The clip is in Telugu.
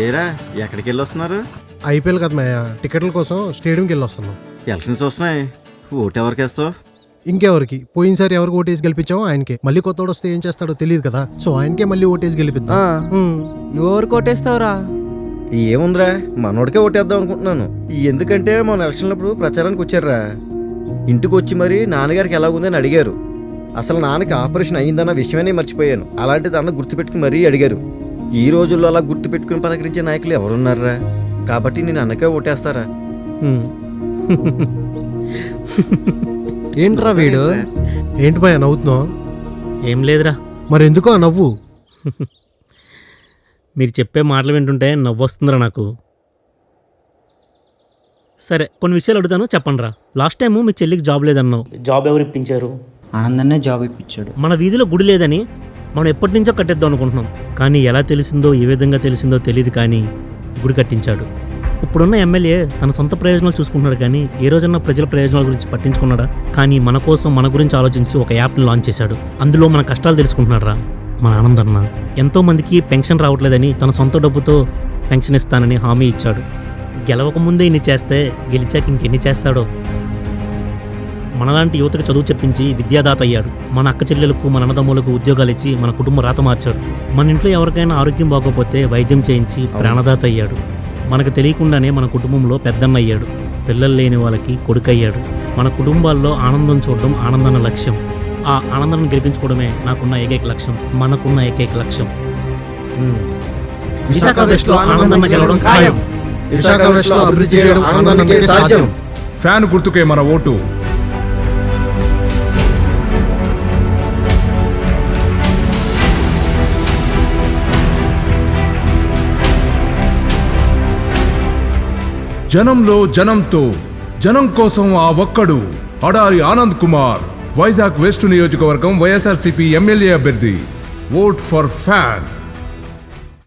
ఏరా ఎక్కడికి వెళ్ళి వస్తున్నారు ఐపీఎల్ కదా మాయా టికెట్ల కోసం స్టేడియంకి వెళ్ళి వస్తున్నాం ఎలక్షన్స్ వస్తున్నాయి. ఓటు ఎవరికి వేస్తావు? ఇంకెవరికి? పోయినసారి ఎవరికి ఓటేసి గెలిపించామో ఆయనకే. మళ్ళీ కొత్తోడు వస్తే ఏం చేస్తాడో తెలియదు కదా. సో ఆయనకే మళ్ళీ ఓటేసి గెలిపిద్దాం. ఉమ్. నువ్వెవరు కొట్టేస్తావురా ఏముందిరా? మనోడికే ఓటేద్దాం అనుకుంటున్నాను. ఎందుకంటే మన ఎలక్షన్లప్పుడు ప్రచారానికి వచ్చారా ఇంటికి వచ్చి మరి నాన్నగారికి ఎలా ఉందని అడిగారు. అసలు నాన్నకి ఆపరేషన్ అయిందన్న విషయమే మర్చిపోయాను. అలాంటిది అన్న గుర్తుపెట్టుకుని మరీ అడిగారు. ఈ రోజుల్లో అలా గుర్తుపెట్టుకుని పలకరించే నాయకులు ఎవరున్నారా కాబట్టి నేను అన్నకే ఓటేస్తారా? ఏంట్రా వీడు? ఏంటి మాయా నవ్వుతున్నావు? ఏం లేదురా. మరి ఎందుకో ఆ నవ్వు? మీరు చెప్పే మాటలు వింటుంటే నవ్వొస్తుందిరా నాకు. సరే కొన్ని విషయాలు అడుగుతాను చెప్పండిరా. లాస్ట్ టైము మీ చెల్లికి జాబ్ లేదన్నావు. జాబ్ ఎవరు ఇప్పించారు? ఆనందన్నే జాబ్ ఇప్పించాడు. మన వీధిలో గుడి లేదని మనం ఎప్పటి నుంచో కట్టేద్దాం అనుకుంటున్నాం. కానీ ఎలా తెలిసిందో ఏ విధంగా తెలిసిందో తెలియదు కానీ గుడి కట్టించాడు. ఇప్పుడున్న ఎమ్మెల్యే తన సొంత ప్రయోజనాలు చూసుకుంటున్నాడు కానీ ఏ రోజన్నా ప్రజల ప్రయోజనాల గురించి పట్టించుకున్నాడా? కానీ మన కోసం మన గురించి ఆలోచించి ఒక యాప్ని లాంచ్ చేశాడు. అందులో మన కష్టాలు తెలుసుకుంటున్నారా మన ఆనందన్న ఎంతోమందికి పెన్షన్ రావట్లేదని తన సొంత డబ్బుతో పెన్షన్ ఇస్తానని హామీ ఇచ్చాడు. గెలవక ముందే ఇన్ని చేస్తే గెలిచాక ఇంకెన్ని చేస్తాడో? మనలాంటి యువతకు చదువు చెప్పించి విద్యాదాత అయ్యాడు. మన అక్క చెల్లెలకు మన అన్నదమ్ములకు ఉద్యోగాలు ఇచ్చి మన కుటుంబ రాత మార్చాడు. మన ఇంట్లో ఎవరికైనా ఆరోగ్యం బాగోకపోతే వైద్యం చేయించి ప్రాణదాత అయ్యాడు. మనకు తెలియకుండానే మన కుటుంబంలో పెద్దన్న అయ్యాడు. పిల్లలు లేని వాళ్ళకి కొడుకు అయ్యాడు మన కుటుంబాల్లో ఆనందం చూడడం ఆనందన్న లక్ష్యం. ఆ ఆనందాన్ని గెలిపించుకోవడమే నాకున్న ఏకైక లక్ష్యం. మనకున్న ఏకైక లక్ష్యం. విశాఖ వెస్ట్లో ఆనందన్న గెలవడం ఖాయం. విశాఖ వెస్ట్లో అభివృద్ధి చేయడం సాధ్యం. ఫ్యాన్ గుర్తుకే మన ఓటు. జనంలో జనంతో జనం కోసం ఆ ఒక్కడు అడారి ఆనంద్ కుమార్ వైజాగ్ వెస్ట్ నియోజకవర్గం వైఎస్ఆర్సీపీ ఎమ్మెల్యే అభ్యర్థి ఓట్ ఫర్ ఫ్యాన్.